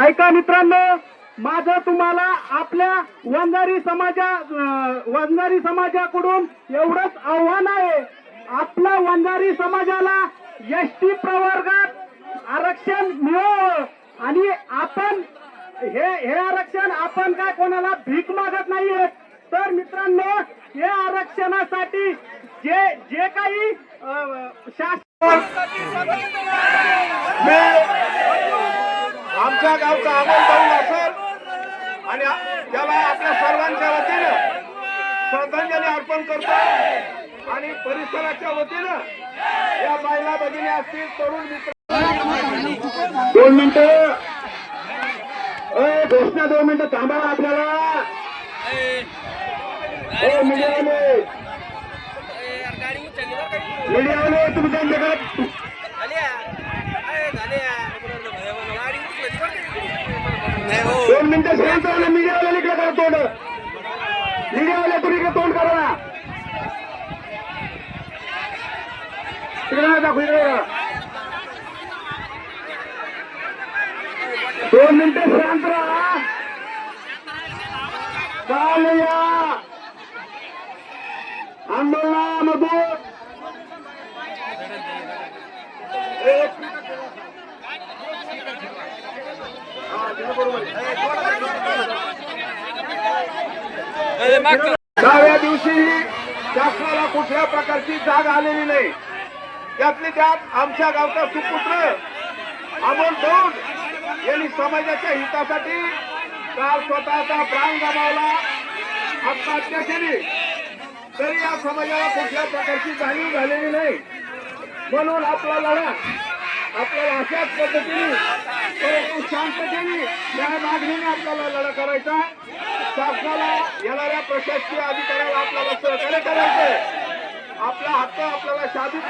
ऐका मित्रांनो माझं तुम्हाला आपल्या वंजारी समाजा वंजारी समाजाकडून एवढंच आव्हान आहे. आपल्या वंजारी समाजाला एस टी प्रवर्गात आरक्षण मिळव आणि आपण हे हे आरक्षण आपण काय कोणाला भीक मागत नाहीये. तर मित्रांनो हे आरक्षणासाठी जे जे काही अं, शासन आमच्या गावचा अमोल करून असेल आणि त्याला आपल्या सर्वांच्या वतीनं श्रद्धांजली अर्पण करतो. आणि परिसराच्या वतीनं या महिला भगिनी असतील तरुण मित्र. दोन मिनिटं. घोषणा दोन मिनिटं थांबा आपल्याला. मीडियावाले. मीडियावाले तुम्ही त्यांच्याकडे मिनिटं शांत राहा मीडियावाले इकडे करा तोंड. मीडियावाले तुम्ही इकडे तोंड करा इकडे दाखवू इकडे दोन मिनिटं शांत राहा. काल या आंदोलनामधून. एक दहाव्या दिवशी शासनाला कुठल्या प्रकारची जाग आलेली नाही. त्यातली त्यात आमच्या गावचा सुपुत्र अमोल दौड यांनी समाजाच्या हितासाठी काल स्वतःचा प्राण गमावला. आत्महत्या केली. तरी या समाजाला कुठल्या प्रकारची जाणीव झालेली नाही. म्हणून आपला लढा आपल्याला अशाच पद्धतीने परंतु शांततेने या मागणीने आपल्याला लढा करायचा. शासनाला येणाऱ्या प्रशासकीय अधिकाऱ्याला आपल्याला सहकार्य करायचंय. आपला हक्क आपल्याला शाधित